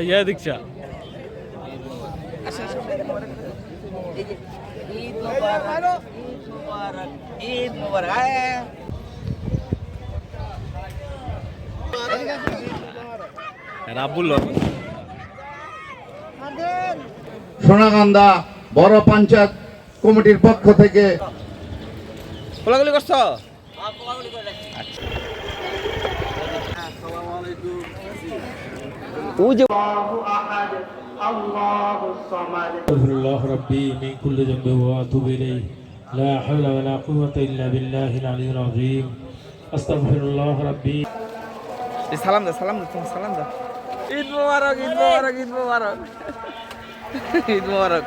ইয়ে দিকছা ঈদ মোবারক ঈদ মোবারক ঈদ মোবারক আয় রাবুল সোনাগান্দা বড় পঞ্চায়েত কমিটির পক্ষ থেকে কোলাগুলি করছ? ওই যে আল্লাহ রব্বি মিন কুল্লি জামবি ওয়া আতুবু ইলাইহি। লা হাওলা ওয়ালা কুওয়াতা ইল্লা বিল্লাহিল আলিয়্যিল আযীম। আস্তাগফিরুল্লাহ রব্বি। সালাম দা সালাম দা তুমি সালাম দা। ঈদ মোবারক ঈদ মোবারক ঈদ মোবারক। ঈদ মোবারক।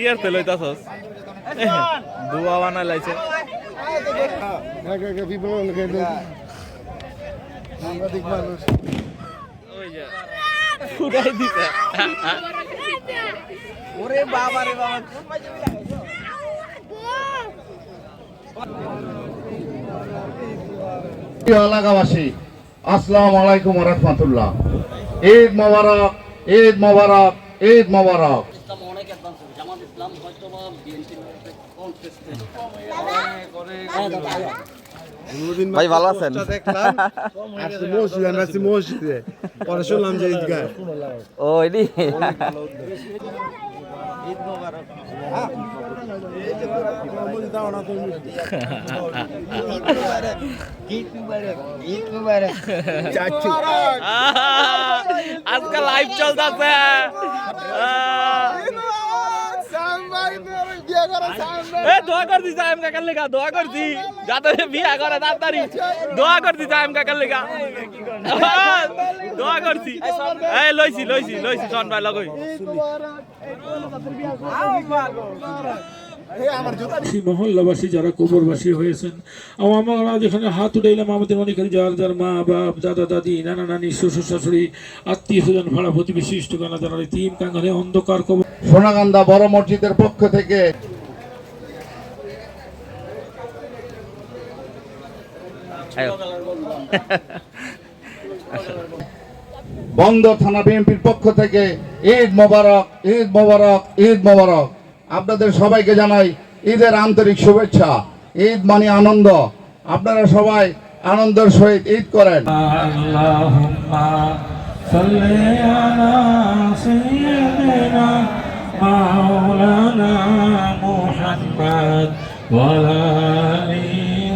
ইয়ার তে লইতাছস দুয়া বানা লাইছে হ্যাঁ, হ্যাঁ, হ্যাঁ, বিবরণ আমরা দেখব ফুটাই দিছে। ওরে বাবা রে বাবা এলাকাবাসী আসসালামু আলাইকুম রহমতুল্লাহ। ঈদ মোবারক ঈদ মোবারক ঈদ মোবারক। ভাই ভালো আছেন? আজকে আমি আছি মসজিদে। পরে শুনলাম যে ঈদগাহ। ও এডি? ঈদ মোবারক ঈদ মোবারক আজকে লাইভ চলতেছে। এ দোয়া করছি সাহেব কাকার লেগা দোয়া করছি। যাতে বিয়া করে তাড়াতাড়ি। দোয়া করছি সাহেব কাকার লেগা। দোয়া করছি। এই লইছি লইছি লইছি শোন ভাই লগই। মহল্লাবাসী যারা কবরবাসী হয়েছেন আমরা যেখানে হাত উঠাইলাম আমাদের অনেক যার যার মা বাপ দাদা দাদি নানা নানি শ্বশুর শাশুড়ি আত্মীয় স্বজন ভাড়া প্রতিবেশী ইষ্টকানা যারা তিন কাঙ্গালে অন্ধকার কবর। সোনাগান্দা বড় মসজিদের পক্ষ থেকে বন্ধ থানা বিএনপির পক্ষ থেকে ঈদ মোবারক ঈদ মোবারক ঈদ মোবারক আপনাদের সবাইকে জানাই ঈদের আন্তরিক শুভেচ্ছা ঈদ মানে আনন্দ আপনারা সবাই আনন্দের সহিত ঈদ করেন اللهم صل على سيدنا مولانا محمد وعلى آل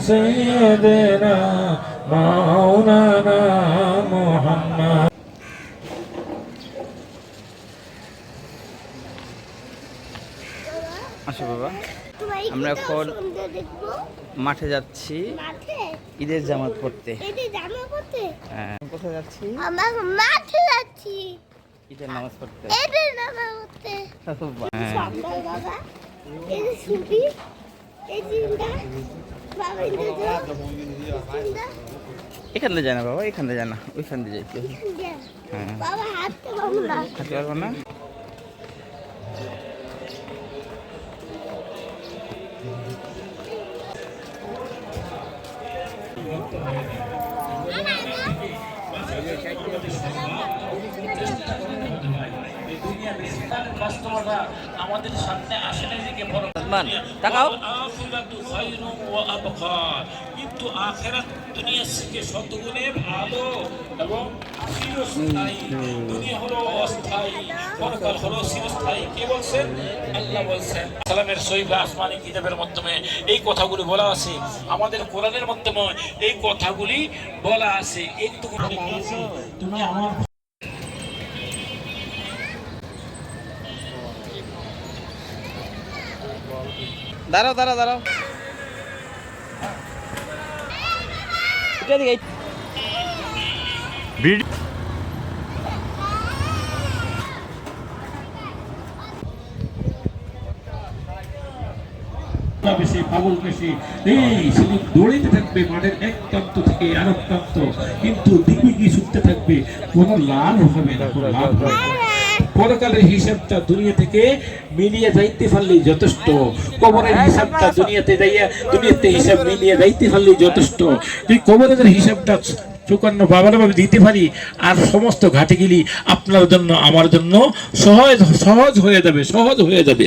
سيدنا مولانا محمد আসো বাবা আমরা এখন মাঠে যাচ্ছি মাঠে ঈদের জামাত পড়তে এটি জামা পড়তে হ্যাঁ কোথায় যাচ্ছি আমরা মাঠে যাচ্ছি ঈদের নামাজ পড়তে এটি জামা পড়তে হ্যাঁ সকাল বাবা এই যে ছুটি এই এখান দিয়ে যায় না বাবা এখান দিয়ে যায় না ওইখান দিয়ে যাইতে। হ্যাঁ। হাঁটতে পারব না? আমাদের সামনে আসে না বড় তাকাও। কিন্তু আখিরাত দুনিয়া থেকে শতগুণে ভালো এবং চিরস্থায়ী। দুনিয়া হলো অস্থায়ী পরকাল হলো চিরস্থায়ী। কে বলছেন? আল্লাহ বলছেন। সালামের সহিহ আসমানি কিতাবের মাধ্যমে এই কথাগুলি বলা আছে। আমাদের কোরআনের মাধ্যমে এই কথাগুলি বলা আছে। এইটুকু তুমি আমার দাঁড়াও দাঁড়াও দাঁড়াও। এটা দিকে বেশি পাগল বেশি। এই শুধু দৌড়িতে থাকবে মাঠের এক প্রান্ত থেকে প্রান্ত। কিন্তু দিকে গিয়ে ছুটতে থাকবে। কোনো লাভ হবে না কোনো লাভ হবে না পরকালের হিসাবটা দুনিয়া থেকে মিলিয়ে যাইতে পারলেই যথেষ্ট। কবরের হিসাবটা দুনিয়াতে যাইয়া দুনিয়াতে হিসাব মিলিয়ে যাইতে পারলেই যথেষ্ট। তুই কবরের হিসাবটা চুকান্ন বাবার ভাবে দিতে পারি, আর সমস্ত ঘাটে গেলি আপনার জন্য, আমার জন্য সহজ সহজ হয়ে যাবে, সহজ হয়ে যাবে।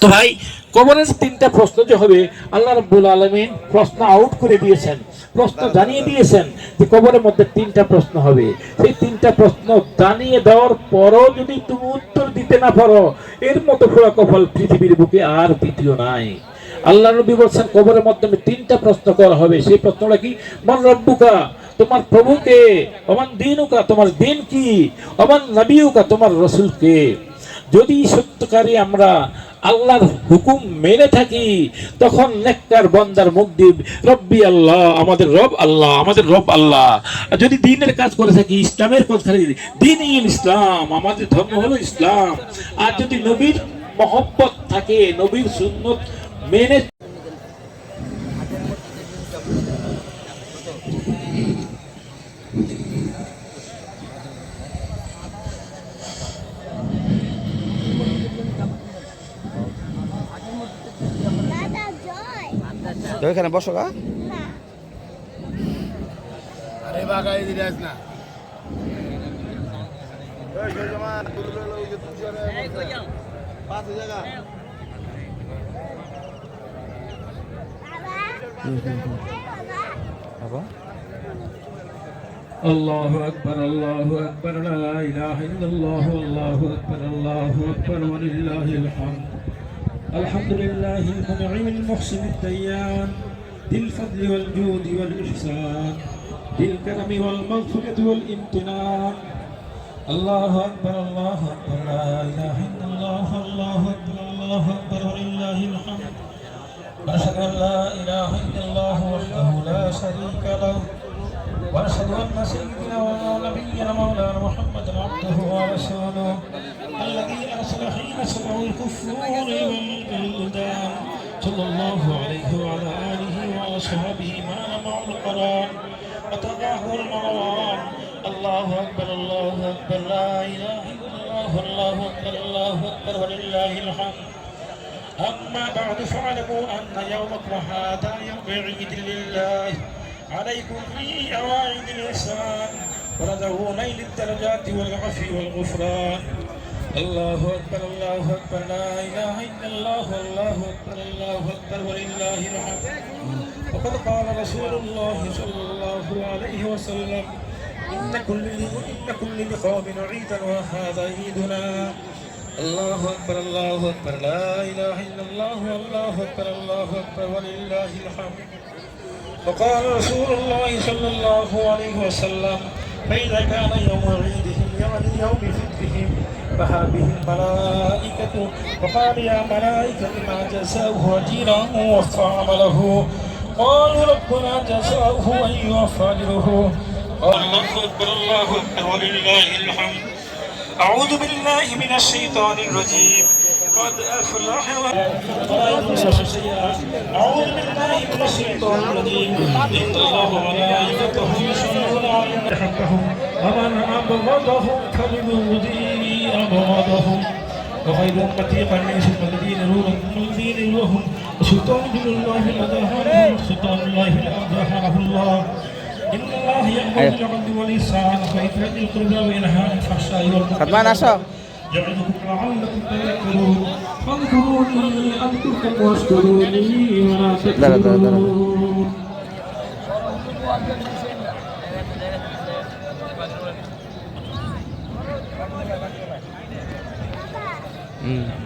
তো ভাই কবরের তিনটা প্রশ্ন যে হবে আল্লাহ রাব্বুল আলামিন প্রশ্ন আউট করে দিয়েছেন। প্রশ্ন জানিয়ে দিয়েছেন যে কবরের মধ্যে তিনটা প্রশ্ন হবে। সেই তিনটা প্রশ্ন জানিয়ে দেওয়ার পরও যদি তুমি উত্তর দিতে না পারো এর মতো ফোড়া কপাল পৃথিবীর বুকে আর দ্বিতীয় নাই। আল্লাহ নবী বলছেন কবরের মাধ্যমে তিনটা প্রশ্ন করা হবে। সেই প্রশ্নটা কি? মন রব্বুকা তোমার প্রভুকে? অমান দিনুকা তোমার দিন কি? অমান নবীউকা তোমার রসুলকে? যদি সত্যকারী আমরা আল্লাহর হুকুম মেনে থাকি, তখন নেককার বন্দার মুখ দিব রব্বি আল্লাহ, আমাদের রব আল্লাহ, আমাদের রব আল্লাহ। যদি দিনের কাজ করে থাকি, ইসলামের কাজ খালি দিন ইসলাম, আমাদের ধর্ম হলো ইসলাম। আর যদি নবীর মহব্বত থাকে, নবীর সুন্নত মেনে তো এখানে বসো গা হ্যাঁ আরে বাগাই দিলাস না বাবা এই বাবা বাবা الله أكبر الله أكبر لا إله إلا الله الله أكبر الله أكبر ولله الحمد الحمد لله المنعم المحسن الديان ذي الفضل والجود والإحسان ذي الكرم والمغفرة والامتنان. الله أكبر الله أكبر لا إله إلا الله الله أكبر الله أكبر ولله الحمد. أشهد أن لا إله إلا الله وحده لا شريك له. ونشهد أن سيدنا ونبينا مولانا محمد عبده ورسوله الذي أرسل حين سمعوا الكفار والبلدان صلى الله عليه وعلى آله وأصحابه ما نمع القرآن وتبعه المروان. الله أكبر الله أكبر لا إله إلا الله الله أكبر الله أكبر ولله الحمد. أما بعد فاعلموا أن يومكم هذا يوم عيد لله. عليكم فيه أواعد الإحسان وندعو نيل الدرجات والعفو والغفران. الله أكبر الله أكبر لا إله إلا الله الله أكبر الله أكبر ولله الحمد. وقد قال رسول الله صلى الله عليه وسلم إن كل إن كل لقوم عيدا وهذا عيدنا. الله أكبر الله أكبر لا إله إلا الله الله أكبر الله أكبر ولله الحمد. وقال رسول الله صلى الله عليه وسلم فإذا كان يوم عيدهم يعني يوم فطرهم بها به الملائكة وقال يا ملائكة ما جزاؤه أجيرا ووفى عمله. قالوا ربنا جزاؤه أن يوفى أجره الله أكبر الله أكبر ولله الحمد. أعوذ بالله من الشيطان الرجيم. قد أفلح أعوذ بالله من الشيطان الرجيم. إن الله وملائكته يصلون على حقهم ومن أبغضهم فليؤذي أبغضهم وخير أمتي قرني ثم الذين يلونهم الذين يلوهم وسلطان دين الله الأذى سلطان الله الأذى الله. Sat mana so? Bentar, bentar, bentar. Hmm.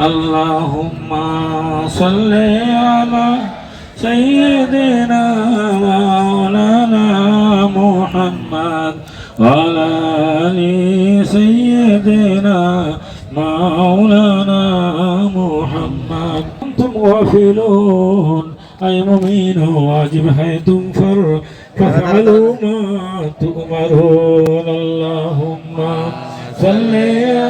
اللهم صل على سيدنا مولانا محمد وعلى آل سيدنا مولانا محمد. أنتم غافلون. أي مؤمن واجب حيثم فر. فافعلوا ما تؤمرون. اللهم صل على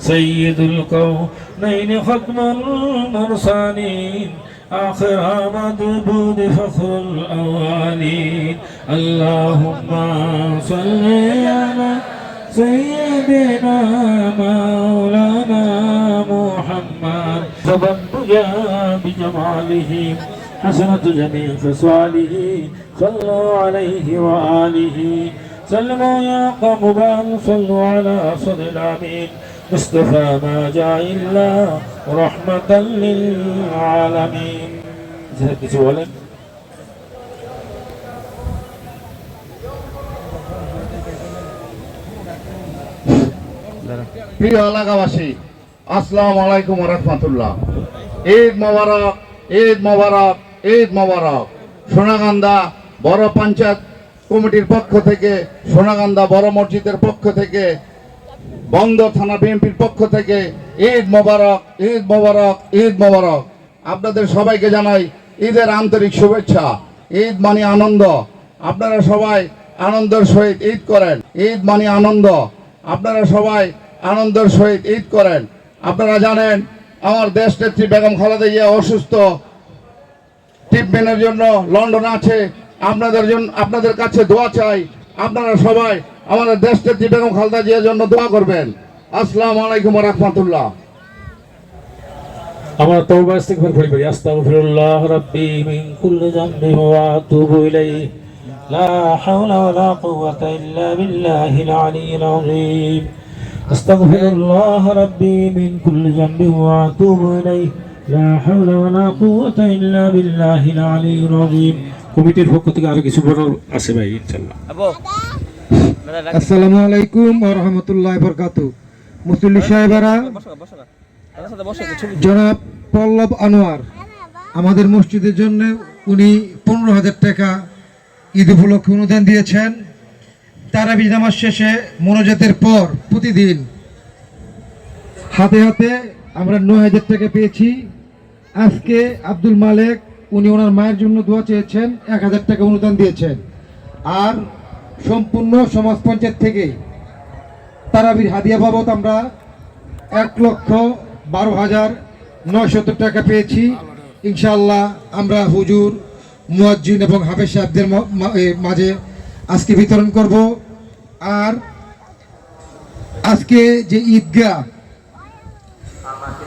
سيد الكونين ختم المرسلين. آخر مدبود فخر الأوالين اللهم صل على سيدنا مولانا محمد. تبنجا بجماله حسنة جميع خصاله. صلوا عليه وآله. سلموا يا قوم صلوا على أسد الأمين مصطفى ما جاء إلا رحمة للعالمين কিছু বলেন প্রিয় এলাকাবাসী আসসালামু আলাইকুম রহমতুল্লাহ ঈদ মোবারক ঈদ মোবারক ঈদ মোবারক সোনাগান্দা বড় পঞ্চায়েত কমিটির পক্ষ থেকে সোনাগান্দা বড় মসজিদের পক্ষ থেকে বন্ধ থানা বিএনপির পক্ষ থেকে ঈদ মোবারক ঈদ মোবারক ঈদ মোবারক। আপনাদের সবাইকে জানাই ঈদের আন্তরিক শুভেচ্ছা, ঈদ মানে আনন্দ। আপনারা সবাই আনন্দের সহিত ঈদ করেন। ঈদ মানে আনন্দ। আপনারা সবাই আনন্দের সহিত ঈদ করেন। আপনারা জানেন, আমার দেশ নেত্রী বেগম খালেদা জিয়া অসুস্থ। ট্রিটমেন্টের জন্য লন্ডন আছে। আপনাদের জন্য, আপনাদের কাছে দোয়া চাই। আপনারা সবাই আমাদের দেশ নেত্রী বেগম খালেদা জিয়ার জন্য দোয়া করবেন। আসসালাম আলাইকুম রহমতুল্লাহ। আমার তওবা ইস্তিগফার করি করি আস্তাগফিরুল্লাহ রাব্বি মিন কুল্লি যামবি ওয়া আতুবু ইলাইহি। লা হাওলা ওয়ালা কুওয়াতা ইল্লা বিল্লাহিল আলিয়্যিল আযীম। আস্তাগফিরুল্লাহ রাব্বি মিন কুল্লি যামবি ওয়া আতুবু ইলাইহি। লা হাওলা ওয়ালা কুওয়াতা ইল্লা বিল্লাহিল আলিয়্যিল আযীম। কমিটির পক্ষ থেকে আরও কিছু বড় আছে ভাই ইনশাআল্লাহ। আসসালামু আলাইকুম রাহমাতুল্লাহি বারাকাতু মুসল্লি সাহেবেরা জনাব পল্লব আনোয়ার আমাদের মসজিদের জন্য উনি পনেরো হাজার টাকা ঈদ উপলক্ষে অনুদান দিয়েছেন। তারাবি নামাজ শেষে মনোজাতের পর প্রতিদিন হাতে হাতে আমরা নয় হাজার টাকা পেয়েছি। আজকে আব্দুল মালেক উনি ওনার মায়ের জন্য দোয়া চেয়েছেন এক হাজার টাকা অনুদান দিয়েছেন। আর সম্পূর্ণ সমাজ পঞ্চায়েত থেকে তারাবির হাদিয়া বাবদ আমরা এক লক্ষ বারো হাজার নয়শত টাকা পেয়েছি। ইনশাআল্লাহ আমরা হুজুর, মুয়াজ্জিন এবং হাফেজ সাহেবদের মাঝে আজকে বিতরণ করব। আর আজকে যে ঈদগাহ,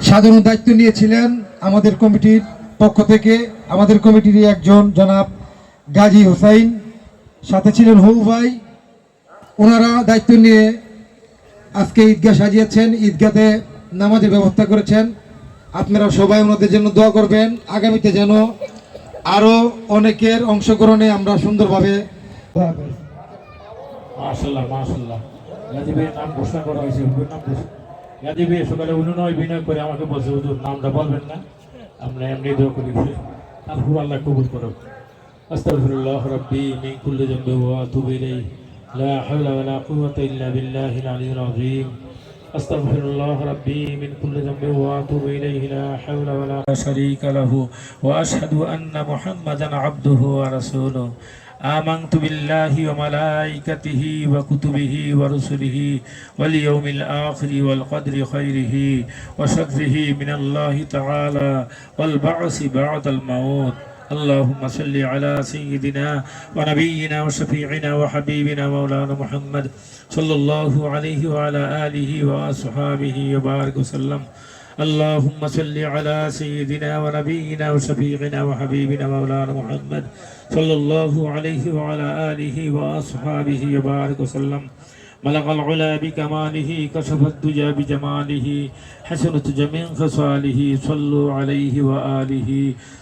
সাধারণ দায়িত্ব নিয়েছিলেন আমাদের কমিটির পক্ষ থেকে, আমাদের কমিটিরই একজন জনাব গাজী হোসাইন। সাথে ছিলেন হৌ ভাই। ওনারা দায়িত্ব নিয়ে আজকে ঈদগাহ সাজিয়েছেন, ঈদগাতে নামাজের ব্যবস্থা করেছেন। আপনারা সবাই ওনাদের জন্য দোয়া করবেন। আগামীতে যেন আরও অনেকের অংশগ্রহণে আমরা সুন্দরভাবে আমাকে বলছে নামটা বলবেন না। আমরা এমনি দোয়া করি আল্লাহ কবুল করো أستغفر الله ربي من كل ذنب وأتوب إليه لا حول ولا قوة إلا بالله العلي العظيم أستغفر الله ربي من كل ذنب وأتوب إليه لا حول ولا شريك له وأشهد أن محمدا عبده ورسوله آمنت بالله وملائكته وكتبه ورسله واليوم الآخر والقدر خيره وشره من الله تعالى والبعث بعد الموت اللهم صل على سيدنا ونبينا وشفيعنا وحبيبنا مولانا محمد صلى الله عليه وعلى آله وأصحابه وبارك وسلم. اللهم صل على سيدنا ونبينا وشفيعنا وحبيبنا مولانا محمد صلى الله عليه وعلى آله وأصحابه وبارك وسلم. ملغ العلا بكماله كشف الدجى بجماله حسنت جميع خصاله صلوا عليه وآله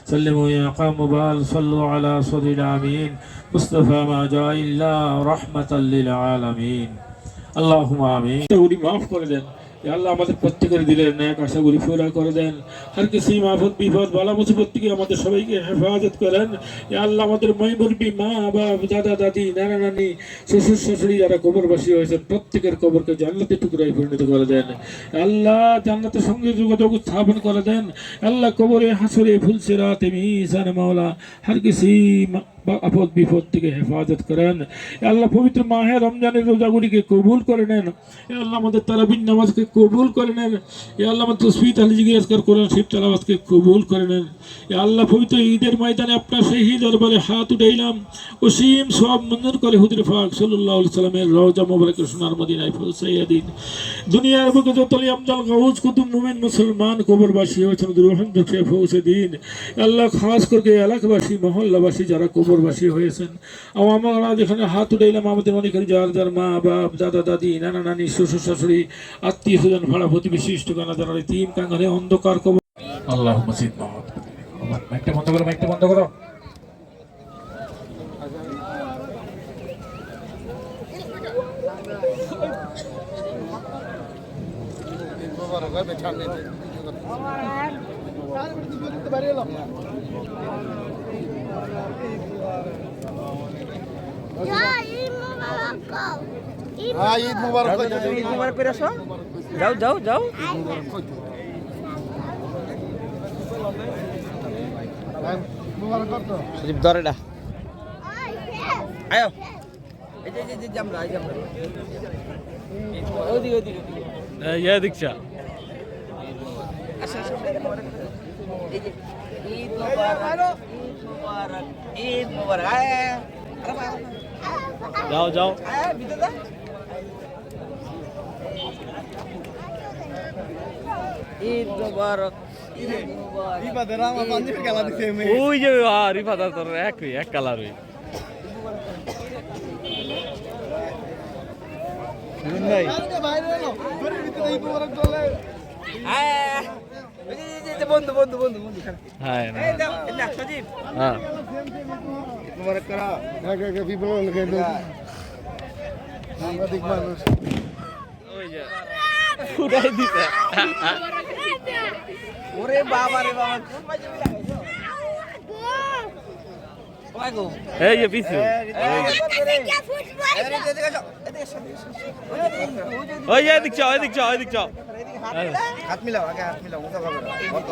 سلموا يا قوم بال صلوا على صدر الأمين مصطفى ما جاء إلا رحمة للعالمين اللهم آمين উনি মাফ করে দেন ইয়া আল্লাহ আমাদের প্রত্যেকের দিলের ন্যাক আশাগুলি পুরা করে দেন। আর কিছু মাফত বিপদ, বালা মুসিবত থেকে আমাদের সবাইকে হেফাজত করেন। ইয়া আল্লাহ আমাদের মাই মুরবি মা, বাপ, দাদা, দাদি, নানা, নানি, শ্বশুর, শাশুড়ি যারা কবরবাসী হয়েছেন প্রত্যেকের কবরকে জান্নাতে টুকরাই পরিণত করে দেন। আল্লাহ জান্নাতের সঙ্গে যোগাযোগ স্থাপন করে দেন। আল্লাহ কবরে, হাসরে ফুলসে রাতে মিসান মাওলা হার কিছু আপদ বিপদ থেকে হেফাজত করেন। আল্লাহ পবিত্র মাহে রমজানের রোজাগুলিকে কবুল করে নেন। এ আল্লাহ আমাদের তারাবিন নামাজকে কবুল করে নেন। এ আল্লাহ আমাদের তসবিত আলী জিজ্ঞাসকার করেন শিব তালাবাজকে কবুল করে নেন। এ আল্লাহ পবিত্র ঈদের ময়দানে আপনার সেই দরবারে হাত উঠাইলাম অসীম সব মঞ্জুর করে হুদুর ফাক সাল্লাহ সাল্লামের রওজা মোবারকের সোনার মদিনায় পৌঁছাইয়া দিন। দুনিয়ার বুকে যতলি আমদাল গাউজ কুতুব মুমিন মুসলমান কবরবাসী হয়েছেন দুরহন দুঃখে পৌঁছে দিন। আল্লাহ খাস করে এলাকাবাসী, মহল্লাবাসী যারা কবরবাসী হয়েছেন। ও আমরা যেখানে হাত উঠাইলাম আমাদের অনেকের যার যার মা বাপ দাদা দাদি নানা নানি শ্বশুর শাশুড়ি আত্মীয় স্বজন ভাড়া প্রতিবেশী ইষ্টকানা যারা তিন কাঙ্গালে অন্ধকার কবর। আল্লাহ মসজিদ মাইকটা বন্ধ করো মাইকটা বন্ধ করো। ঈদ মোবারক। ঈদ হ্যাঁ মুবারক করে আসো যাও যাও যাও ইয়া ঈদ মুবারক ঈদ মুবারক যাও যাও। ঈদ মুবারক ওই যে রিফাত তোর একই এক কালারই বাইরে বন্ধু বন্ধু বন্ধু বন্ধু হ্যাঁ সজীব হ্যাঁ সাংবাদিক মানুষ ফুটাই দিতে ওরে বাবা রে বাবা এই যে পিছু ওই যে, চাও এদিক চাও এদিক চাও হাত মিলাও। আগে হাত মিলাও না অত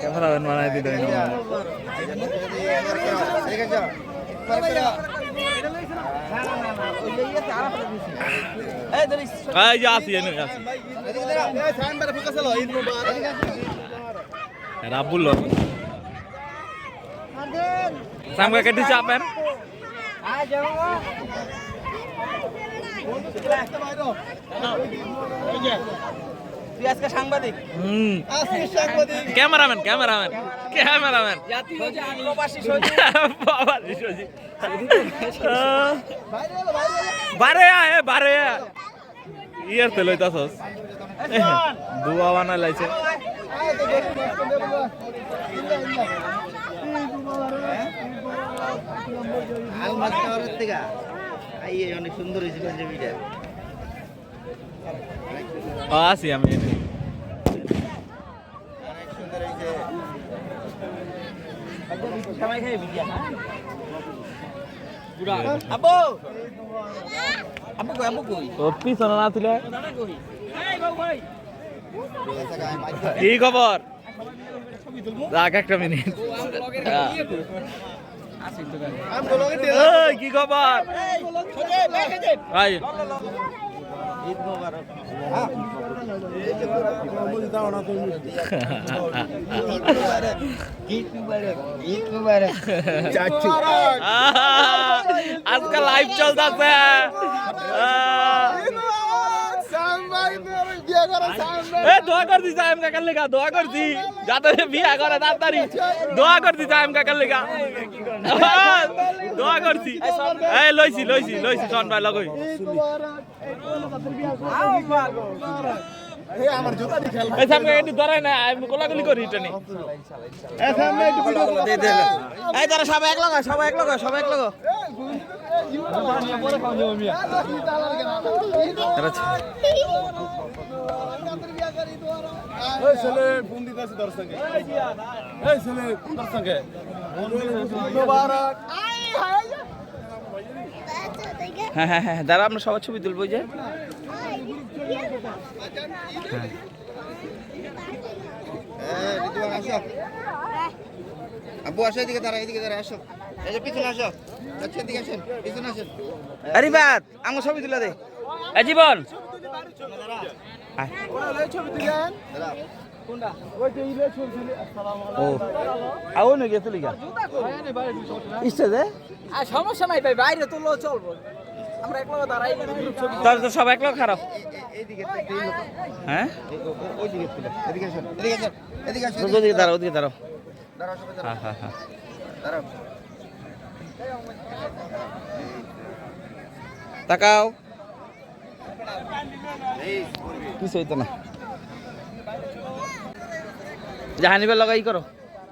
ক্যামেরা বানাই দিতে আরাম করে দিছি এই যে আসি এনে আসি। রাবুল সামনে। কেটে চাপেন যাও। তুই আজকে সাংবাদিক। হুম আজকে সাংবাদিক ক্যামেরাম্যান। ক্যামেরাম্যান ক্যামেরাম্যান বারে আয় বারে। ইয়ার তেল হইতাছস। দুয়া বানা লাইছে। তো আলমাস টাওয়ারের থেকে। অনেক সুন্দর হয়েছে। পাঞ্জাবিটা ও আসি আমি পিছনে না তুলে ভাই কি খবর? রাখ একটা মিনিট। কি খবর ভাই ঈদ মোবারক ঈদ মোবারক ঈদ মোবারক আহ, আজকাল লাইভ চলতেছে এ দোয়া কর দিছে আইম কাকার লেগা, দোয়া করছি। যাতে বিয়া করে তাড়াতাড়ি। দোয়া কর দিছে আইম কাকার লেগা। দোয়া করছি। এই লইছি লইছি লইছি জন ভাই লগই এই সামনে একটু ধরাই না আমি গোলাগুলি করি এটা নি এই তারা সবাই এক লগা সবাই এক লগা সবাই এক লগা হ্যাঁ হ্যাঁ হ্যাঁ দাঁড়া আমরা সবার ছবি তুলবো ওই যে। আব্বু আসো এদিকে দাঁড়া এদিকে দাঁড়া আসো। এই যে পিছনে আসো। আচ্ছা এদিকে আসেন পিছনে আসেন। আরে বাদ আমার ছবি তুলে দে। এই জীবন ও। আও না গেছে লিগা ইচ্ছে দে। আর সমস্যা নাই ভাই বাইরে তুললেও চলবো। সব এক খারাপ। হ্যাঁ? ওদিকে দাঁড়াও ওদিকে দাঁড়াও। হ্যাঁ হ্যাঁ হ্যাঁ। তাকাও। কিছু হইতো না। জাহানিবার লাগাই করো।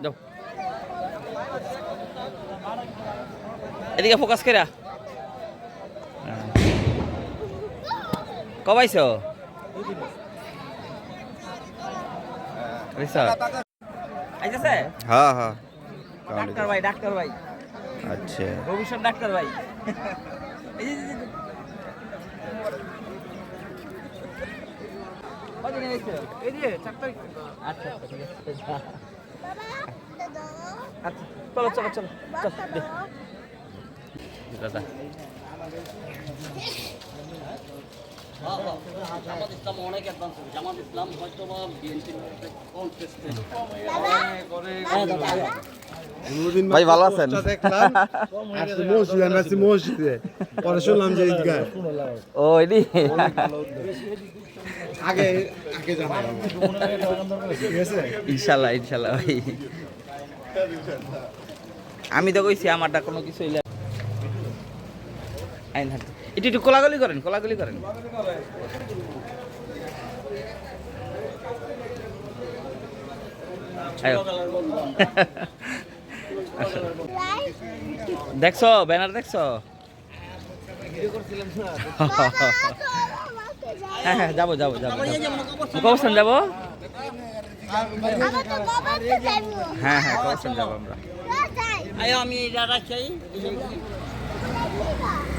যাও। এদিকে ফোকাস করা কবাইছ? আইতেছে? হ্যাঁ হ্যাঁ। ডাক্তার ভাই ডাক্তার ভাই। আচ্ছা। ভবিষ্যৎ ডাক্তার ভাই। এই যে, এই যে, এই যে। কদিন হয়েছে? এই দিয়ে চার তারিখ ঠিক আছে চলো চলো চলো চল দে। দাদা। ভাই ভালো আছেন? মসজিদে পরে শুনলাম যে ঈদগাহ। ও আগে আগে ইনশাল্লাহ ইনশাল্লাহ ভাই। আমি তো কইছি আমারটা কোনো কিছু হইলে আইন হাতে। একটু একটু কোলাগুলি করেন কোলাগুলি করেন। আয়ো। দেখছ, ব্যানার দেখছ? হ্যাঁ হ্যাঁ যাব যাব যাব কবস্থান যাব? হ্যাঁ হ্যাঁ কবস্থান যাব আমরা। আমি চাই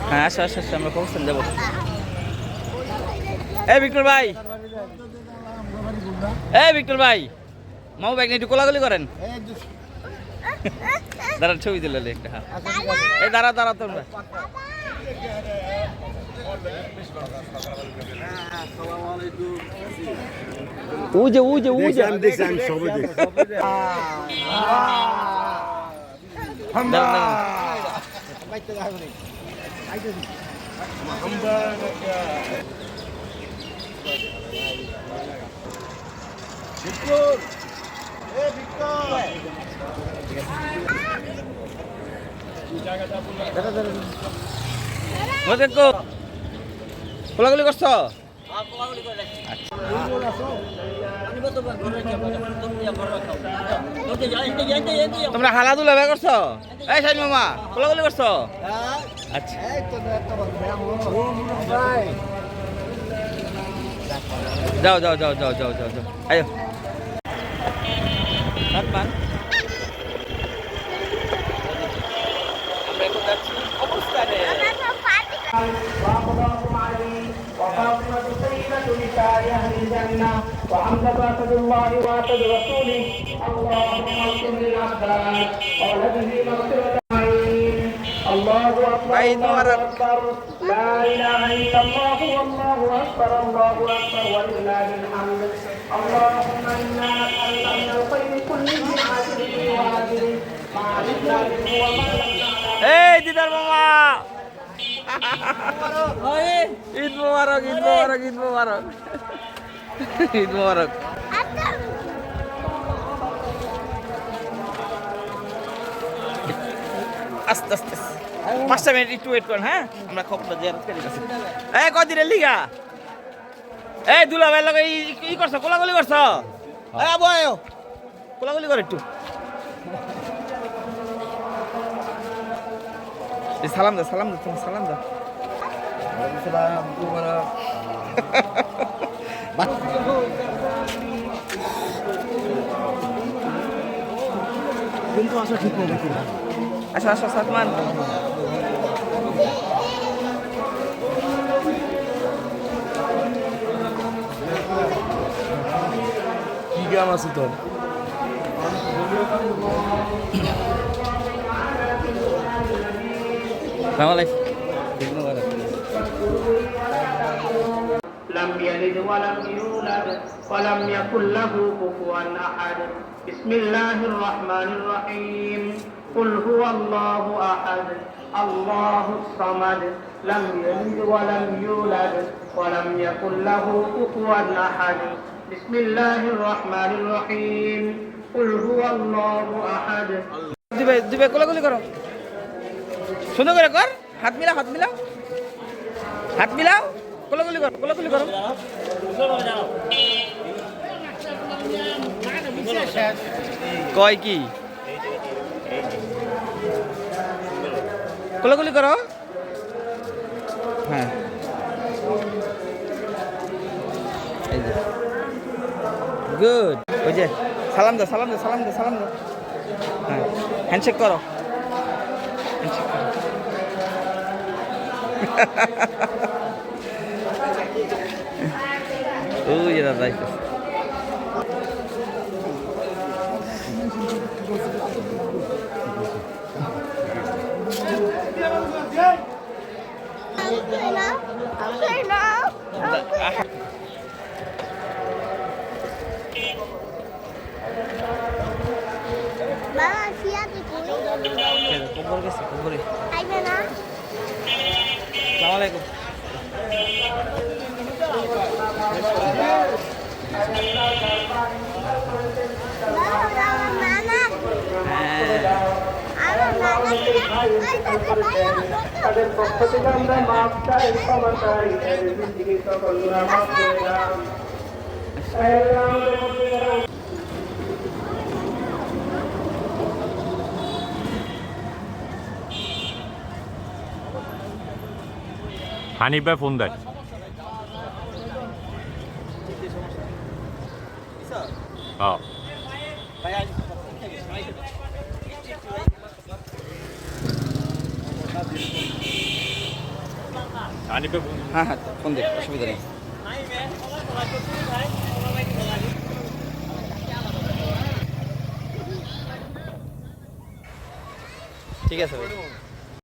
হ্যাঁ আসো আসো আসো আমরা কবস্থান যাব। এ বিক্টর ভাই। এ বিক্টর ভাই মামু ব্যাগ নিয়ে একটু কোলাগুলি করেন। দাঁড়া ছবি দিলে একটা হ্যাঁ। এই দাঁড়া দাঁড়া তোমরা। উজে উজে উজে। আমি দেখছি আমি সবাই দেখছি দাঁড়া দাঁড়া মধ্যে কো কোলাগুলি করছ? তোমরা হালাদুলা বে করছ? এই সাইড মামা কোলাগুলি করছ? আচ্ছা। যাও যাও যাও যাও যাও যাও যাও। আয়ো। হাত পান আমরা এখন যাচ্ছি অবস্থানে। وحمد أسد الله وأسد رسوله اللهم اغفر للأسباب ولده مغفرة الله أكبر عيد الله مبارك. أكبر لا إله إلا الله والله أكبر الله أكبر ولله الحمد اللهم إنا نسألك من الخير كله عاجله وآجله ما علمنا منه وما لم نعلم এই দিদার মামা ঈদ মোবারক ঈদ মোবারক ঈদ মোবারক ঈদ মোবারক আস্তে। আস্তে। পাঁচটা মিনিট একটু ওয়েট করেন হ্যাঁ? আমরা খবরটা জিয়ারত করি এই কদিনের লিগা? এই দুলা ভাই লগে ই- করছ কোলাগুলি করছ? এই আবু আয়ো। কোলাগুলি কর একটু। সালাম দাও সালাম দাও তুমি সালাম দাও আসো আসো সাতমান কি গান আছে তোর সালাম আলাইকুম لم يلد ولم يولد ولم يكن له كفوا أحد بسم الله الرحمن الرحيم قل هو الله أحد الله الصمد لم يلد ولم يولد ولم يكن له كفوا أحد بسم الله الرحمن الرحيم قل هو الله أحد দিবে দিবে কোলাগুলি করো সুন্দর করে কর হাত মিলাও হাত মিলাও হাত মিলাও কোলাগুলি করো কোলাগুলি করো। কয় কি? কোলাগুলি করো। হ্যাঁ। এই যে। গুড ওই যে সালাম দাও সালাম দাও সালাম দাও সালাম দাও। হ্যাঁ হ্যান্ডশেক করো। হ্যান্ডশেক করো। ওই যে দাদা কবর গেছে আলাইকুম তাদের পক্ষ থেকে আমরা হানিফ ভাই ফোন দেয়। হ্যাঁ হানিফ ভাই ফোন হ্যাঁ হ্যাঁ ফোন দেখ অসুবিধা নেই ঠিক আছে ভাই